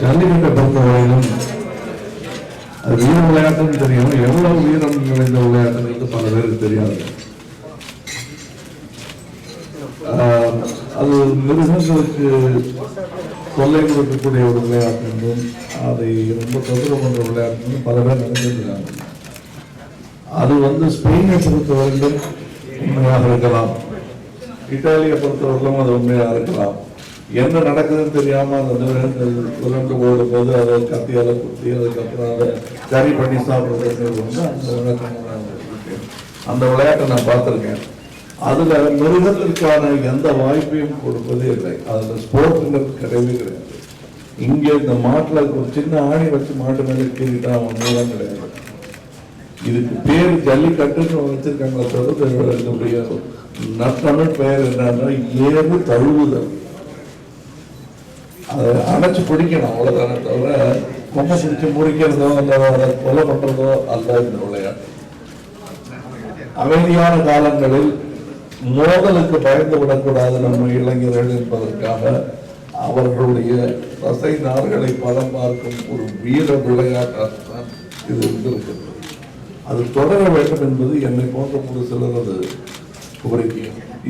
ஜல்லிக்கட்டை பொறுத்தவரையிலும் அது வீர விளையாட்டுன்னு தெரியும் எவ்வளவு வீரம் நிறைந்த விளையாட்டுங்கிறது பல பேருக்கு தெரியாது. ஆஹ், அது மிருகங்களுக்கு தொல்லை கொடுக்கக்கூடிய ஒரு விளையாட்டு என்றும் அதை ரொம்ப தொந்தரவு பண்ற விளையாட்டு பல பேர் நினைச்சிருக்காங்க அது வந்து ஸ்பெயினை பொறுத்தவரையிலும் உண்மையாக இருக்கலாம். இத்தாலியை பொறுத்தவரையிலும் அது உண்மையாக இருக்கலாம். என்ன நடக்குதுன்னு தெரியாம அந்த மிருகங்கள் உருண்டு ஓடும் போது அதை கத்தியால குத்தி அதுக்கப்புறம் அதை கறி பண்ணி சாப்பிடுறது வந்து அந்த விளக்கம் அந்த விளையாட்டை நான் பார்த்துருக்கேன். அதுல மிருகத்திற்கான எந்த வாய்ப்பையும் கொடுப்பதே இல்லை. அதுல ஸ்போர்ட்ஸ்ங்கிறது கிடையவே கிடையாது. இங்க இந்த மாட்டுல ஒரு சின்ன ஆணி வச்சு மாட்டு மேலே கீறிட்டா ஒன்றும் கிடையாது. இதுக்கு பேர் ஜல்லிக்கட்டுன்னு வச்சிருக்காங்களே தவிர இதனுடைய நற்றமிழ் பெயர் என்னன்னா ஏறு தழுவுதல். அதை அணைச்சு பிடிக்கணும் அவ்வளோதானே தவிர கொம்பை சிரிச்சு முறிக்கிறதோ அல்ல அதை கொலை பண்றதோ அல்ல இந்த விளையாட்டு. அமைதியான காலங்களில் மோதலுக்கு பயந்து விடக்கூடாது நம்ம இளைஞர்கள் என்பதற்காக அவர்களுடைய தசை நார்களை படம் பார்க்கும் ஒரு வீர விளையாட்டாகத்தான் இது இருந்திருக்கிறது. அது தொடர வேண்டும் என்பது என்னை போன்ற ஒரு சிலரது கோரிக்கை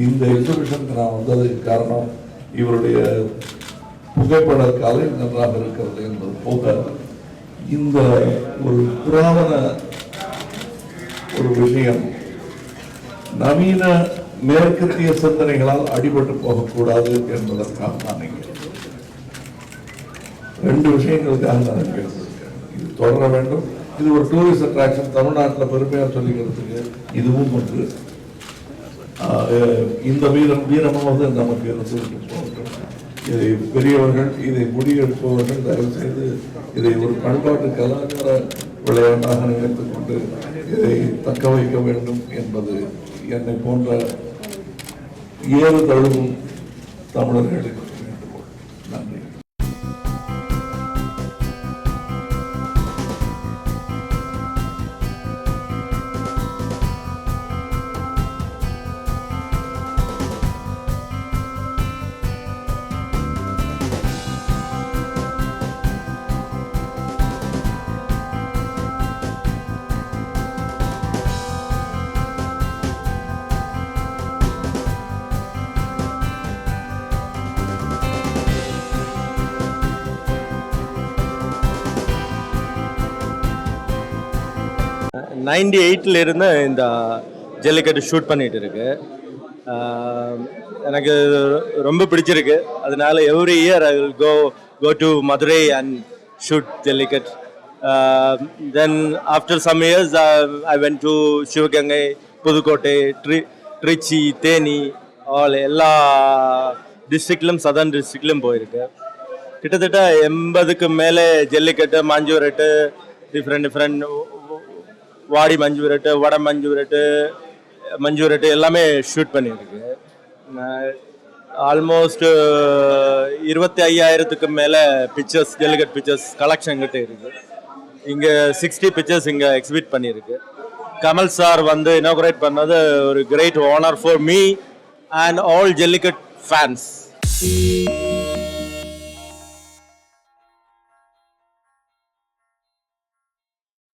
இந்த எக்ஸிபிஷனுக்கு நான் வந்ததுக்கு காரணம் இவருடைய புகைப்பட கலை நன்றாக இருக்கிறது என்பது போக இந்த ஒரு புராதன ஒரு விஷயம் நவீன மேற்கத்திய சிந்தனைகளால் அடிபட்டு போகக்கூடாது என்பதற்காக நான் இங்கே ரெண்டு விஷயங்களுக்காக நான் பேசுகிறேன் இது தொடர வேண்டும். இது ஒரு டூரிஸ்ட் அட்ராக்ஷன் தமிழ்நாட்டில் பெருமையாக சொல்லிக்கிறதுக்கு இதுவும் ஒன்று. இந்த வீரம் வீரமும் வந்து நமக்கு இருந்துவிட்டு போகட்டும். இதை பெரியவர்கள் இதை முடிவெடுப்பவர்கள் தயவு செய்து இதை ஒரு பண்பாட்டு கலாச்சார விளையாட்டாக நினைத்துக் கொண்டு இதை தக்க வைக்க வேண்டும் என்பது என்னை போன்ற ஏறு தழுவும் தமிழர்களுக்கு நைன்டி எயிட்டில் இருந்து இந்த ஜல்லிக்கட்டு ஷூட் பண்ணிட்டு இருக்கு. எனக்கு ரொம்ப பிடிச்சிருக்கு. அதனால every year I will go go to Madurai and shoot jallikattu. Then after some years I went to Sivaganga Pudukkottai tree Trichy Theni all எல்லா டிஸ்ட்ரிக்ட்லும் சதர்ன் டிஸ்ட்ரிக்ட்லையும் போயிருக்கு. கிட்டத்தட்ட எண்பதுக்கு மேலே ஜல்லிக்கட்டு மாஞ்சூரட்டு டிஃப்ரெண்ட் டிஃப்ரெண்ட் வாடி மஞ்சு விரட்டு வட மஞ்சு விரட்டு மஞ்சு விரட்டு எல்லாமே ஷூட் பண்ணியிருக்கு. ஆல்மோஸ்ட் இருபத்தி ஐயாயிரத்துக்கு மேலே பிக்சர்ஸ் டெலிகட் பிக்சர்ஸ் கலெக்ஷன் கிட்ட இருக்கு. இங்கே சிக்ஸ்டி பிக்சர்ஸ் இங்கே எக்ஸிபிட் பண்ணியிருக்கு. கமல் சார் வந்து இனாகுரேட் பண்ணது ஒரு great honour for me and all Jallikattu fans